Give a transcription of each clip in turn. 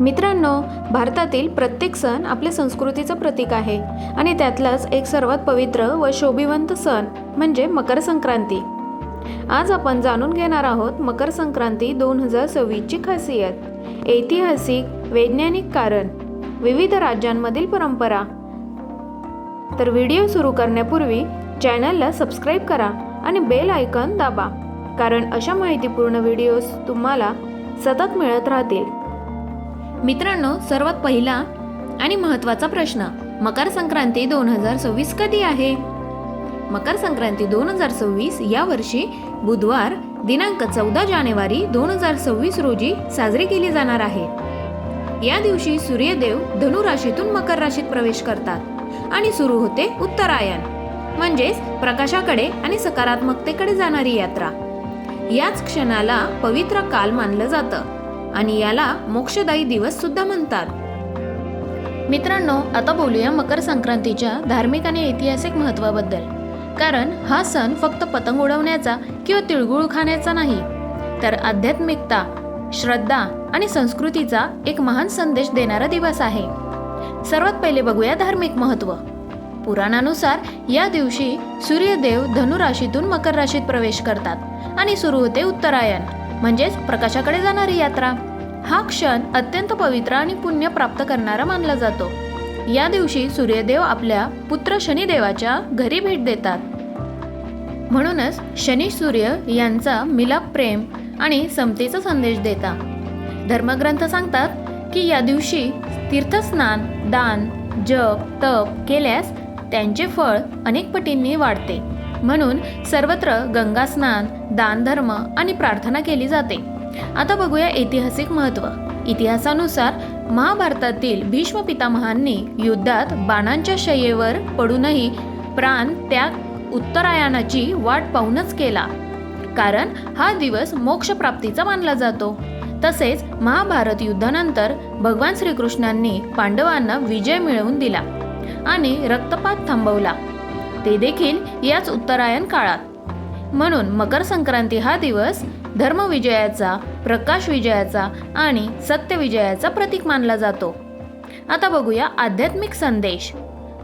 मित्रांनो भारतातील प्रत्येक सण आपल्या संस्कृतीचं प्रतीक आहे आणि त्यातलाच एक सर्वात पवित्र व शोभिवंत सण म्हणजे मकर संक्रांती. आज आपण जाणून घेणार आहोत मकर संक्रांती दोन हजार सव्वीसची खासियत ऐतिहासिक वैज्ञानिक कारण विविध राज्यांमधील परंपरा. तर व्हिडिओ सुरू करण्यापूर्वी चॅनलला सबस्क्राईब करा आणि बेल आयकॉन दाबा कारण अशा माहितीपूर्ण व्हिडिओज तुम्हाला सतत मिळत राहतील. मित्रांनो सर्वात पहिला आणि महत्त्वाचा प्रश्न मकर संक्रांती दोन हजार सव्वीस कधी आहे? मकर संक्रांती दोन हजार सव्वीस या वर्षी बुधवार दिनांक चौदा जानेवारी दोन हजार सव्वीस रोजी साजरी केली जाणार आहे. या दिवशी सूर्यदेव धनु राशीतून मकर राशीत प्रवेश करतात आणि सुरू होते उत्तरायण म्हणजेच प्रकाशाकडे आणि सकारात्मकतेकडे जाणारी यात्रा. याच क्षणाला पवित्र काल मानलं जातं. आणि याला मोक्षदायी दिवस सुद्धा म्हणतात. मित्रांनो आता बोलूया मकर संक्रांतीच्या धार्मिक आणि ऐतिहासिक महत्त्वाबद्दल. कारण हा सण फक्त पतंग उडवण्याचा किंवा तिळगुळ खाण्याचा नाही तर आध्यात्मिकता श्रद्धा आणि संस्कृतीचा एक महान संदेश देणारा दिवस आहे. सर्वात पहिले बघूया धार्मिक महत्त्व. पुराणानुसार या दिवशी सूर्यदेव धनुराशीतून मकर राशीत प्रवेश करतात आणि सुरू होते उत्तरायण. म्हणजेच प्रकाशाकडे जाणारी यात्रा. हा क्षण अत्यंत पवित्र आणि पुण्य प्राप्त करणारा मानला जातो. या दिवशी सूर्यदेव आपल्या पुत्र शनिदेवाच्या घरी भेट देतात. म्हणूनच शनी सूर्य यांचा मिलाप प्रेम आणि समतेचा संदेश देता. धर्मग्रंथ सांगतात की या दिवशी तीर्थस्नान दान जप तप केल्यास त्यांचे फळ अनेक पटींनी वाढते. म्हणून सर्वत्र गंगास्नान दानधर्म आणि प्रार्थना केली जाते. आता बघूया ऐतिहासिक महत्त्व इतिहासानुसार महाभारतातील भीष्म पितामहांनी युद्धात बाणांच्या शय्येवर पडूनही प्राण त्याग उत्तरायणाची वाट पाहूनच केला. कारण हा दिवस मोक्षप्राप्तीचा मानला जातो. तसेच महाभारत युद्धानंतर भगवान श्रीकृष्णांनी पांडवांना विजय मिळवून दिला आणि रक्तपात थांबवला. ते देखील याच उत्तरायण काळात. म्हणून मकर संक्रांती हा दिवस धर्मविजयाचा प्रकाश विजयाचा आणि सत्यविजयाचा प्रतीक मानला जातो. आता बघूया आध्यात्मिक संदेश.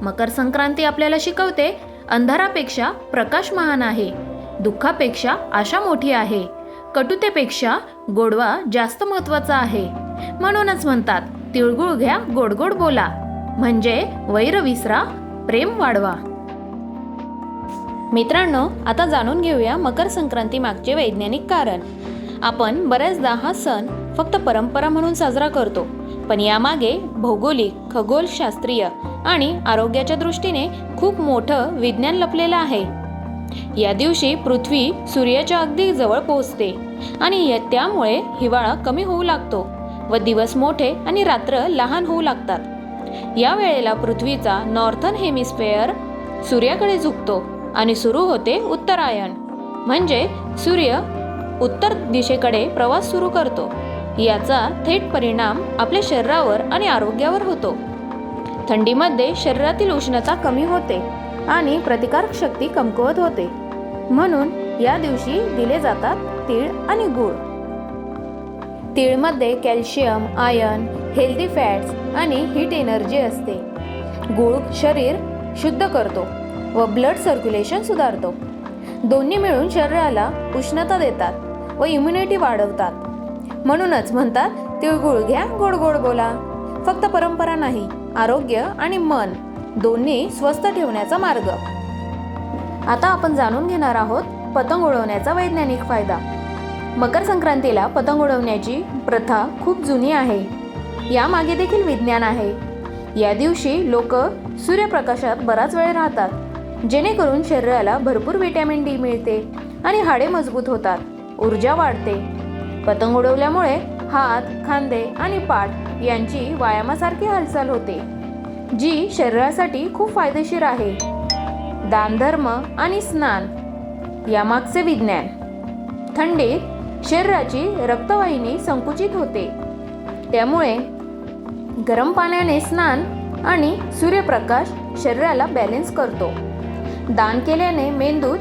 मकर संक्रांती आपल्याला शिकवते अंधारापेक्षा प्रकाश महान आहे दुःखापेक्षा आशा मोठी आहे कटुतेपेक्षा गोडवा जास्त महत्त्वाचा आहे. म्हणूनच म्हणतात तिळगुळ घ्या गोड गोड बोला. म्हणजे वैर विसरा प्रेम वाढवा. मित्रांनो आता जाणून घेऊया मकर संक्रांती मागचे वैज्ञानिक कारण. आपण बऱ्याचदा हा सण फक्त परंपरा म्हणून साजरा करतो पण यामागे भौगोलिक खगोलशास्त्रीय आणि आरोग्याच्या दृष्टीने खूप मोठं विज्ञान लपलेलं आहे. या दिवशी पृथ्वी सूर्याच्या अगदी जवळ पोहोचते आणि त्यामुळे हिवाळा कमी होऊ लागतो व दिवस मोठे आणि रात्र लहान होऊ लागतात. या वेळेला पृथ्वीचा नॉर्थन हेमिस्फेअर सूर्याकडे झुकतो. आणि सुरू होते उत्तरायण. म्हणजे सूर्य उत्तर दिशेकडे प्रवास सुरू करतो. याचा थेट परिणाम आपल्या शरीरावर आणि आरोग्यावर होतो. थंडीमध्ये शरीरातील उष्णता कमी होते आणि प्रतिकारक शक्ती कमकुवत होते. म्हणून या दिवशी दिले जातात तीळ आणि गूळ. तीळमध्ये कॅल्शियम आयर्न हेल्दी फॅट्स आणि हीट एनर्जी असते. गूळ शरीर शुद्ध करतो. व ब्लड सर्क्युलेशन सुधारतो. दोन्ही मिळून शरीराला उष्णता देतात व इम्युनिटी वाढवतात. म्हणूनच म्हणतात तिळगुळ घ्या गोड गोड बोला. फक्त परंपरा नाही आरोग्य आणि मन दोन्ही स्वस्थ ठेवण्याचा मार्ग. आता आपण जाणून घेणार आहोत पतंग उडवण्याचा वैज्ञानिक फायदा. मकर संक्रांतीला पतंग उडवण्याची प्रथा खूप जुनी आहे. यामागे देखील विज्ञान आहे. या दिवशी लोक सूर्यप्रकाशात बराच वेळ राहतात. जेणेकरून शरीराला भरपूर व्हिटॅमिन डी मिळते आणि हाडे मजबूत होतात ऊर्जा वाढते. पतंग उडवल्यामुळे हात खांदे आणि पाठ यांची व्यायामासारखी हालचाल होते जी शरीरासाठी खूप फायदेशीर आहे. दानधर्म आणि स्नान यामागचे विज्ञान. थंडीत शरीराची रक्तवाहिनी संकुचित होते. त्यामुळे गरम पाण्याने स्नान आणि सूर्यप्रकाश शरीराला बॅलेन्स करतो. दान केल्याने मेंदूत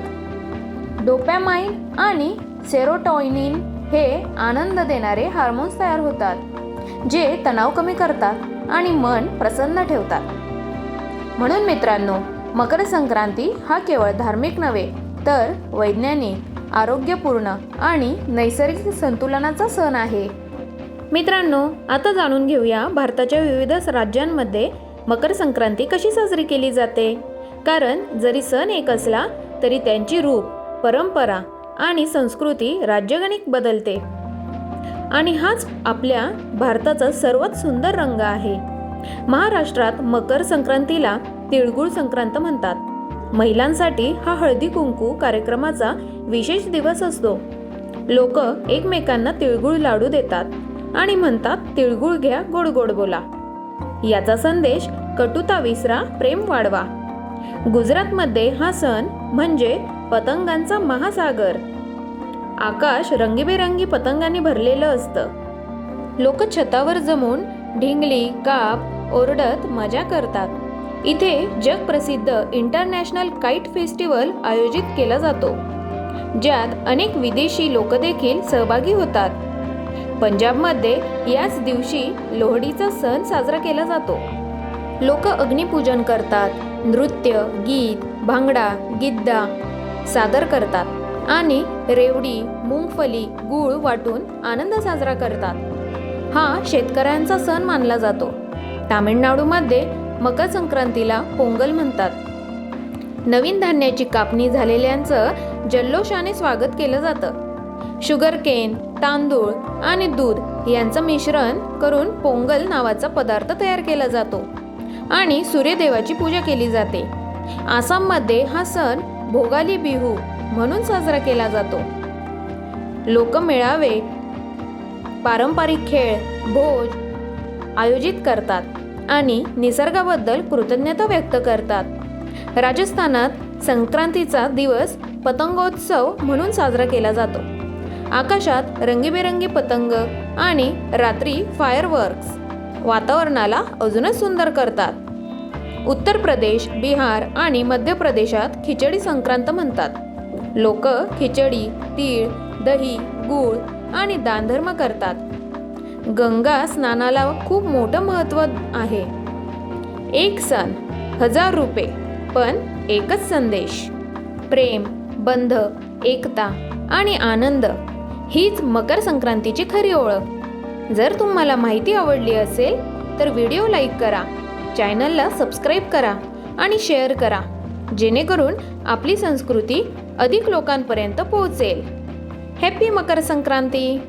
डोपॅमाइन आणि सेरोटॉइनिन हे आनंद देणारे हार्मोन्स तयार होतात जे तणाव कमी करतात आणि मन प्रसन्न ठेवतात. म्हणून मित्रांनो मकर संक्रांती हा केवळ धार्मिक नव्हे तर वैज्ञानिक आरोग्यपूर्ण आणि नैसर्गिक संतुलनाचा सण आहे. मित्रांनो आता जाणून घेऊया भारताच्या विविध राज्यांमध्ये मकर संक्रांती कशी साजरी केली जाते? कारण जरी सण एक असला तरी त्यांची रूप परंपरा आणि संस्कृती राज्यगणिक बदलते. आणि हाच आपल्या भारताचा सर्वात सुंदर रंग आहे. महाराष्ट्रात मकर संक्रांतीला तिळगुळ संक्रांत म्हणतात. महिलांसाठी हा हळदी कुंकू कार्यक्रमाचा विशेष दिवस असतो. लोक एकमेकांना तिळगुळ लाडू देतात आणि म्हणतात तिळगुळ घ्या गोड गोड बोला. याचा संदेश कटुता विसरा प्रेम वाढवा. गुजरातमध्ये हा सण म्हणजे पतंगांचा महासागर. आकाश रंगीबेरंगी पतंगांनी भरलेलं असतं. लोक छतावर जमून ढिंगली काप ओरडत मजा करतात. इथे जगप्रसिद्ध इंटरनॅशनल काईट फेस्टिवल आयोजित केला जातो ज्यात अनेक विदेशी लोक देखील सहभागी होतात. पंजाबमध्ये याच दिवशी लोहडीचा सण साजरा केला जातो. लोक अग्निपूजन करतात नृत्य गीत भांगडा गिद्दा सादर करतात आणि रेवडी मुंगफली गूळ वाटून आनंद साजरा करतात. हा शेतकऱ्यांचा सण मानला जातो. तामिळनाडूमध्ये मकर संक्रांतीला पोंगल म्हणतात. नवीन धान्याची कापणी झालेल्यांचं जल्लोषाने स्वागत केलं जातं. शुगर केन तांदूळ आणि दूध यांचं मिश्रण करून पोंगल नावाचा पदार्थ तयार केला जातो. आणि सूर्यदेवाची पूजा केली जाते. आसाममध्ये हा सण भोगाली बिहू म्हणून साजरा केला जातो. लोक मेळावे पारंपरिक खेळ भोज आयोजित करतात आणि निसर्गाबद्दल कृतज्ञता व्यक्त करतात. राजस्थानात संक्रांतीचा दिवस पतंगोत्सव म्हणून साजरा केला जातो. आकाशात रंगीबेरंगी पतंग आणि रात्री फायरवर्क्स वातावरणाला अजूनच सुंदर करतात. उत्तर प्रदेश बिहार आणि मध्य प्रदेशात खिचडी संक्रांत म्हणतात. लोक खिचडी तीळ दही गूळ आणि दानधर्म करतात. गंगा स्नानाला खूप मोठं महत्त्व आहे. एक सण हजार रुपये पण एकच संदेश. प्रेम बंध एकता आणि आनंद हीच मकर संक्रांतीची खरी ओळख. जर तुम्हाला माहिती आवडली असेल तर व्हिडिओ लाईक करा चॅनलला सबस्क्राईब करा आणि शेअर करा जेणेकरून आपली संस्कृती अधिक लोकांपर्यंत पोहोचेल. हॅपी मकर संक्रांती!